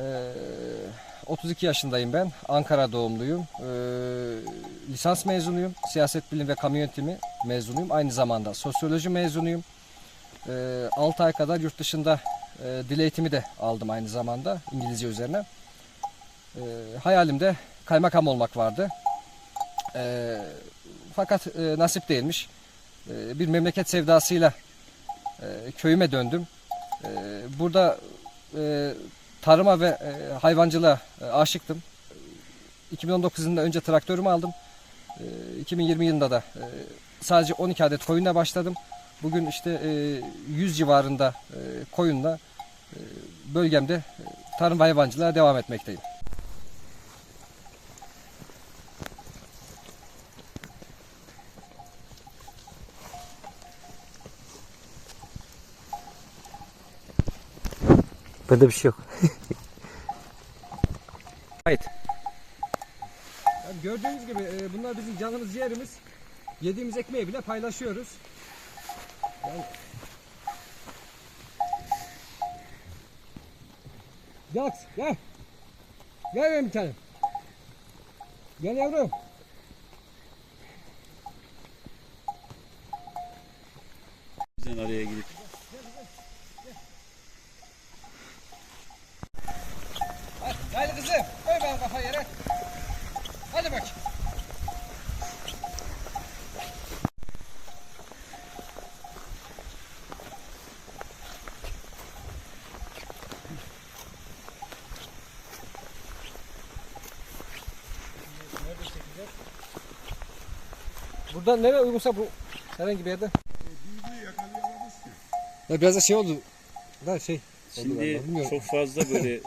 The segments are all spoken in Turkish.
Ee, 32 yaşındayım ben. Ankara doğumluyum. Ee, lisans mezunuyum. Siyaset bilim ve kamu yönetimi mezunuyum. Aynı zamanda sosyoloji mezunuyum. Ee, 6 ay kadar yurt dışında e, dil eğitimi de aldım aynı zamanda İngilizce üzerine. Ee, hayalimde kaymakam olmak vardı. Ee, fakat e, nasip değilmiş. Ee, bir memleket sevdasıyla e, köyüme döndüm. Ee, burada e, tarıma ve e, hayvancılığa e, aşıktım. 2019 yılında önce traktörümü aldım. E, 2020 yılında da e, sadece 12 adet koyunla başladım. Bugün işte e, 100 civarında e, koyunla e, bölgemde e, tarım ve hayvancılığa devam etmekteyim. Bende bir şey yok. Ait. gördüğünüz gibi e, bunlar bizim canımız ciğerimiz. Yediğimiz ekmeği bile paylaşıyoruz. Yani... Gel, gel. Gel benim bir tanem. Gel yavrum. Bizden araya gidip Buradan nereye uygunsa bu herhangi bir yerde. Ya biraz da şey oldu. Da şey. şimdi çok fazla böyle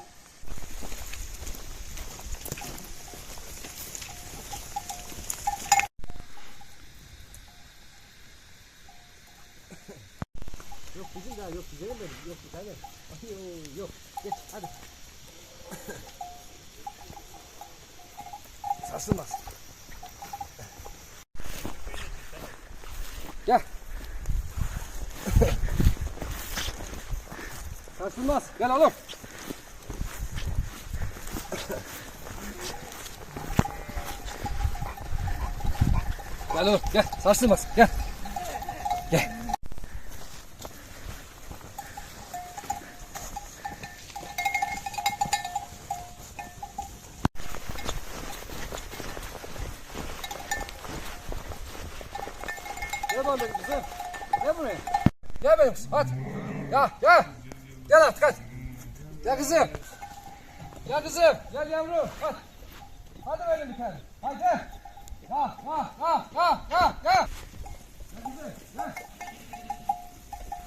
Yok bizim daha yok güzelim benim. Yok bir tane. Ay, yok. Geç hadi. Sarsılmaz. Gel. Sarsılmaz. Gel oğlum. Gel oğlum gel. Sarsılmaz. Gel. Gel. Gel bakalım benim kızım. Gel buraya. Gel benim kızım hadi. Gel gel. Gel artık hadi. Gel kızım. Gel kızım. Gel yavrum. Hadi. Hadi böyle bir tane. Hadi gel. Gel gel gel gel gel. Gel kızım gel.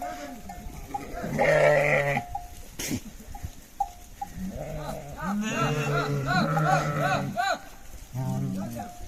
Gel benim kızım. Gel. Gel gel gel gel. Gel gel.